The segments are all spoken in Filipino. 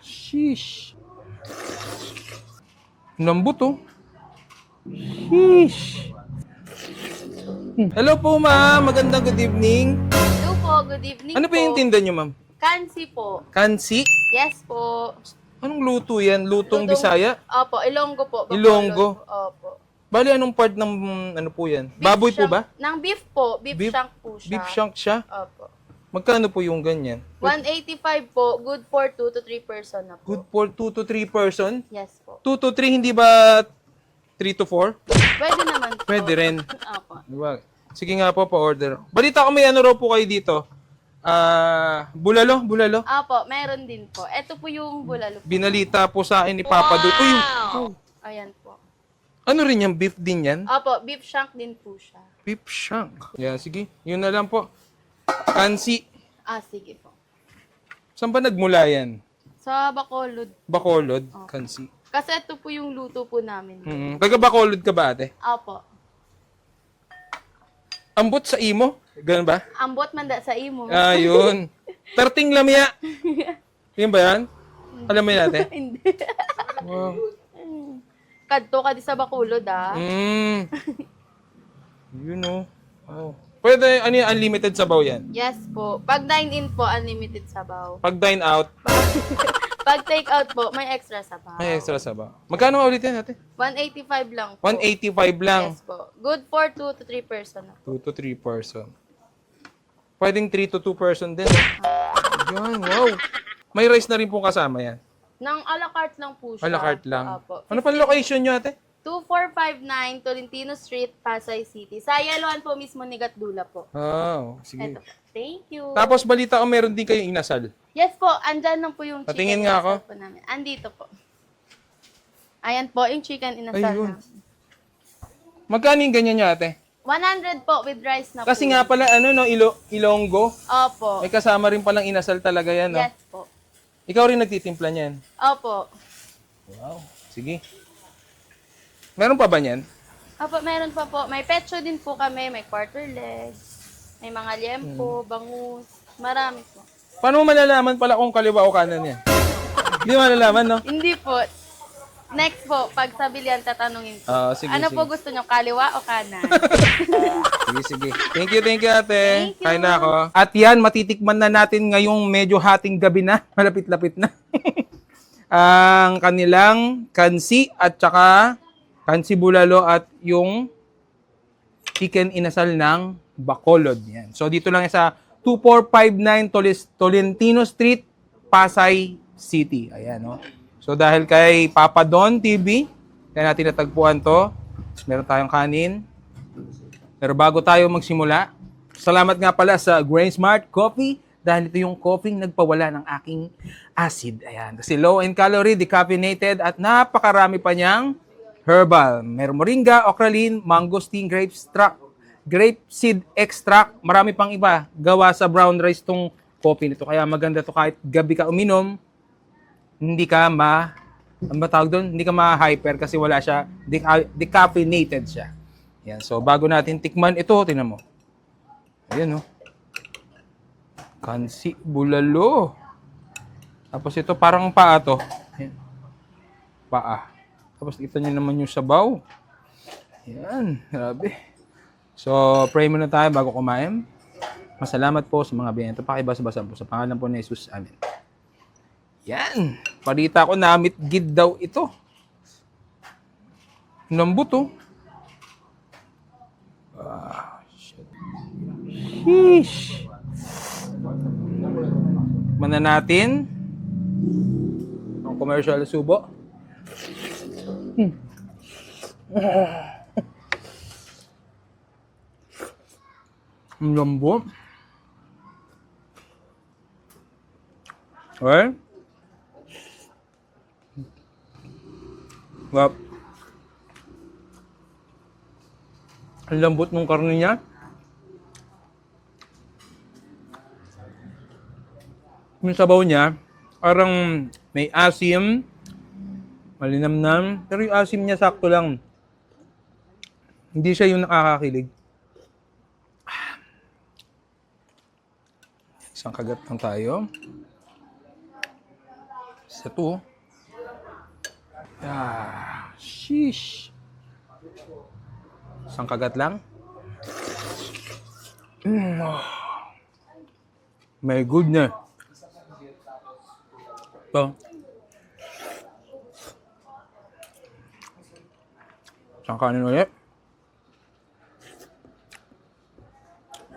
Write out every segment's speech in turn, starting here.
Sheesh. Lambot oh. Sheesh. Hello po ma'am, magandang good evening. Hello po, good evening Ano po. yung tinda nyo ma'am? Kansi po. Kansi? Yes po. Anong luto yan? Lutong, Lutong- Bisaya? Opo, Ilonggo po. Bacolod. Ilonggo? Opo. Bali, anong part ng ano po yan? Beef Baboy po shank- ba? Ng beef po. Beef, Beef- shank po siya. Beef shank siya? Opo. Magkano po yung ganyan? 185 po. Good for 2 to 3 person na po. Good for 2 to 3 person? Yes po. 2 to 3, hindi ba 3 to 4? Pwede naman po. Pwede rin. Opo. Diba? Sige nga po, pa-order. Balita ko may ano raw po kayo dito. Ah, bulalo, bulalo. Opo, meron din po. Ito po yung bulalo. po. Binalita po sa akin ni Papa Dul. Uy, Ayan po. ano rin yan? Beef din yan? Opo, beef shank din po siya. Beef shank. Yeah, sige. Yun na lang po. Kansi. Ah, sige po. Saan ba nagmula yan? Sa Bacolod. Bacolod? Kansi. Kasi ito po yung luto po namin. Hmm. Taga Bacolod ka ba ate? Opo. Ambot sa imo? Ganun ba? Ambot manda sa imo. Ah, yun. Tarting lamya. Yun ba yan? Alam mo yun ate? Hindi. Wow. Kadto ka di sa Bacolod ah. Mm. Yun oh. Wow. Pwede, ano yung unlimited sabaw yan? Yes po. Pag dine-in po, unlimited sabaw. Pag dine out, Pag take-out po, may extra sabaw. may extra sabaw. Magkano nga ulit yan ate? 185 lang po. 185 lang. Yes po. Good for 2 to 3 person na. 2 to 3 person. Pwedeng 3 to 2 person din. Yan, wow. May rice na rin pong kasama yan. Nang a la carte lang po siya. A la carte lang. Opo. Ano pa location nyo ate? 2459 Tolentino Street, Pasay City. Sa Yaloan po mismo ni Gatdula po. Oh, sige. Po. Thank you. Tapos balita ko meron din kayong inasal. Yes po, andyan lang po yung chicken Patingin nga ako. inasal po namin. Andito po. Ayan po, yung chicken inasal Ayun. namin. Magkano yung ganyan nyo ate? 100 po with rice na Kasi po. nga pala, ano no, Ilo, Ilonggo. Opo. May kasama rin palang inasal talaga yan, no? Yes po. Ikaw rin nagtitimpla niyan. Opo. Wow. Sige. Meron pa ba niyan? Opo, meron pa po. May petso din po kami, may quarter leg, may mga Hmm. liempo, bangus, marami po. Paano mo malalaman pala kung kaliwa o kanan yan? Hindi mo malalaman, no? Hindi po. Next po, pag sa bilihan, tatanungin po. Ah, sige, ano sige. po gusto nyo, kaliwa o kanan? Sige, sige. Thank you, thank you, ate. Thank you. Kain na ako. At yan, matitikman na natin ngayong medyo hating gabi na. Malapit-lapit na. Ang kanilang kansi at saka kansi bulalo at yung chicken inasal ng Bacolod. Yan. So, dito lang sa 2459 Tolis, Tolentino Street, Pasay City. Ayan, no? So, dahil kay Papa Don TV, kaya natin natagpuan to. Meron tayong kanin. Pero bago tayo magsimula, salamat nga pala sa Grain Smart Coffee dahil ito yung coffee nagpawala ng aking acid. Ayan. Kasi low in calorie, decaffeinated at napakarami pa niyang herbal. Meron moringa, okralin, mangosteen, grape extract, grape seed extract, marami pang iba. Gawa sa brown rice tong coffee nito. Kaya maganda to kahit gabi ka uminom, hindi ka ma ano ba doon? Hindi ka ma-hyper kasi wala siya, deca- decaffeinated siya. Yan. So, bago natin tikman ito, tinan mo. Ayan, oh. Kansi bulalo. Tapos ito, parang paa to. Ayan. Paa. Tapos ito nyo naman yung sabaw. Yan. Grabe. So, pray muna tayo bago kumain. Masalamat po sa mga binento. Pakibasa-basa po sa pangalan po ni Jesus. Amen. Yan. Palita ko namit gid daw ito. Lambot oh. Ah, shit. Sheesh. Mana natin ang commercial subo. Hmm. Ang lambot. Okay. Wap. Ang lambot ng karne niya. Yung sabaw niya, parang may asim, malinamnam, pero yung asim niya sakto lang. Hindi siya yung nakakakilig. Isang kagat lang tayo. Sa to. Ah, sheesh. Isang kagat lang. Mm, ah. My goodness. Ito. Isang kanin ulit.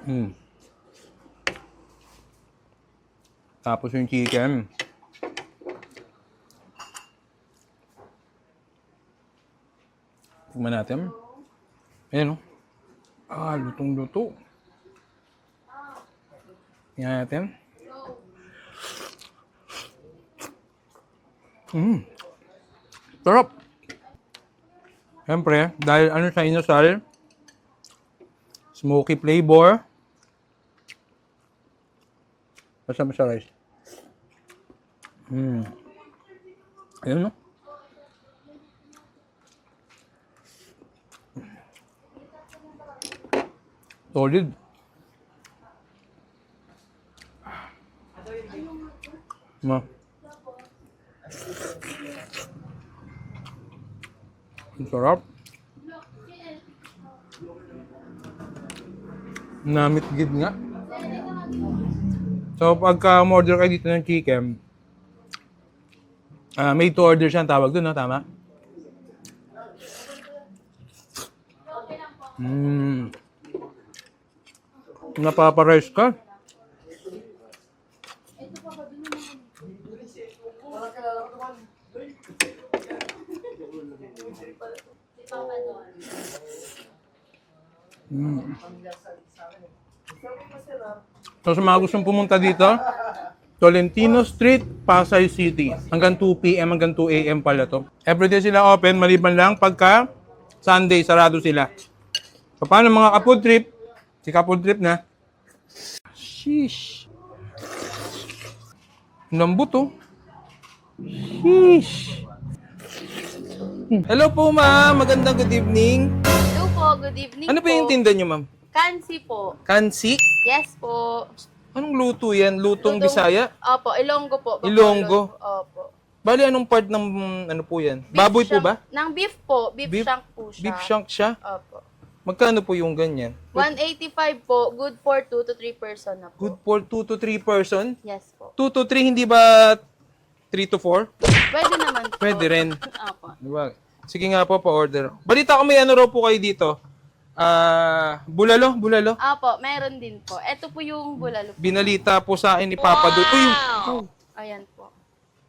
Hmm. Tapos yung chicken. Tingnan natin. Ayan o. Ah, lutong-luto. Tingnan natin. Mm. Sarap. Siyempre, dahil ano sa inasal, smoky flavor. Basta sa rice. Mm. Ayun no? Solid. Ma. Sarap. Namit gid nga. So, pagka order kayo dito ng chicken, ah made to order siya ang tawag doon, no? Tama? Mmm. Napapares ka. Mm. So sa mga gustong pumunta dito, Tolentino Street, Pasay City. Hanggang 2 p.m. hanggang 2 a.m. pala to. Everyday sila open, maliban lang pagka Sunday, sarado sila. So, paano mga kapod trip? Si kapod trip na. Sheesh. Lambot oh. Sheesh. Hello po ma'am, magandang good evening. Hello po, good evening Ano po. yung tinda nyo ma'am? Kansi po. Kansi? Yes po. Anong luto yan? Lutong, Lutong- Bisaya? Opo, Ilonggo po. Bacolod Ilonggo? po. Opo. Bali, anong part ng ano po yan? Beef Baboy po shank- ba? Ng beef po. Beef, Beef- shank po siya. Beef shank siya? Opo. Magkano po yung ganyan? 185 po. Good for 2 to 3 person na po. Good for 2 to 3 person? Yes po. 2 to 3, hindi ba 3 to 4? Pwede naman po. Pwede rin. Opo. Diba? Sige nga po, pa-order. Balita ko may ano raw po kayo dito. Ah, bulalo, bulalo. Opo, meron din po. Ito po yung bulalo. Binalita po sa akin ni Papa Dul. Uy, oh, Ayan po.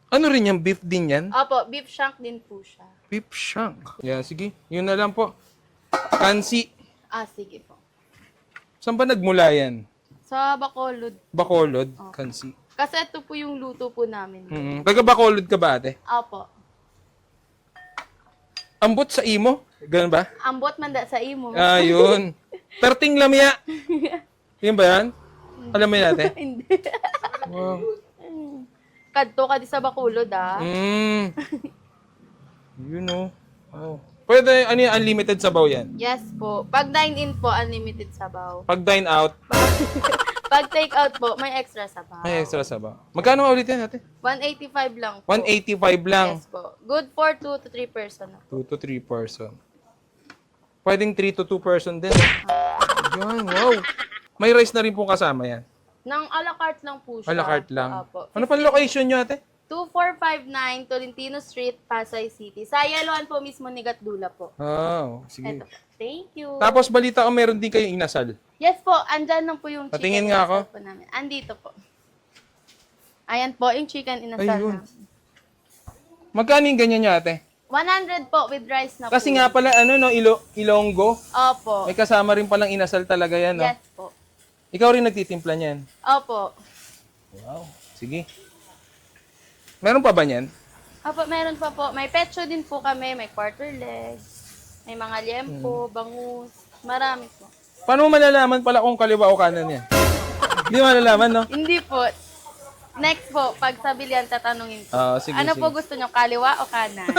ano rin yan? Beef din yan? Opo, beef shank din po siya. Beef shank. Yeah, sige. Yun na lang po. Kansi. Ah, sige po. Saan ba nagmula yan? Sa Bacolod. Bacolod, kansi. Kasi ito po yung luto po namin. Mm. Taga Bacolod ka ba, ate? Opo. Ambot sa imo? Ganun ba? Ambot manda sa imo. Ah, yun. Perting lamya. Yun ba yan? Alam mo yun, ate? Hindi. Wow. Kadto ka di sa Bacolod ah. Mm. Yun oh. Wow. Pwede, ano yung unlimited sabaw yan? Yes po. Pag dine-in po, unlimited sabaw. Pag dine out, Pag take-out po, may extra sabaw. may extra sabaw. Magkano nga ulit yan, ate? 185 lang po. 185 lang. Yes po. Good for 2 to 3 person na. 2 to 3 person. Pwedeng 3 to 2 person din. Yan, wow. May rice na rin pong kasama yan. Nang a la carte lang po siya. A la carte lang. Opo. Ano pa location nyo, ate? 2459 Tolentino Street, Pasay City. Sa Yaloan po mismo ni Gatdula po. Oh, sige. Po. Thank you. Tapos balita ko meron din kayong inasal. Yes po, andyan lang po yung chicken Patingin nga ako. po namin. Andito po. Ayan po, yung chicken inasal Ayun. namin. Magkano yung ganyan nyo, ate? 100 po with rice na Kasi po. nga pala, ano no, Ilo, Ilonggo. Opo. May kasama rin palang inasal talaga yan, no? Yes po. Ikaw rin nagtitimpla niyan. Opo. Wow. Sige. Meron pa ba niyan? Opo, meron pa po. May petso din po kami, may quarter leg, may mga Hmm. liempo, bangus, marami po. Paano mo malalaman pala kung kaliwa o kanan yan? Hindi malalaman, no? Hindi po. Next po, pag sa bilian, tatanungin po. Ah, sige, ano sige. po gusto nyo, kaliwa o kanan?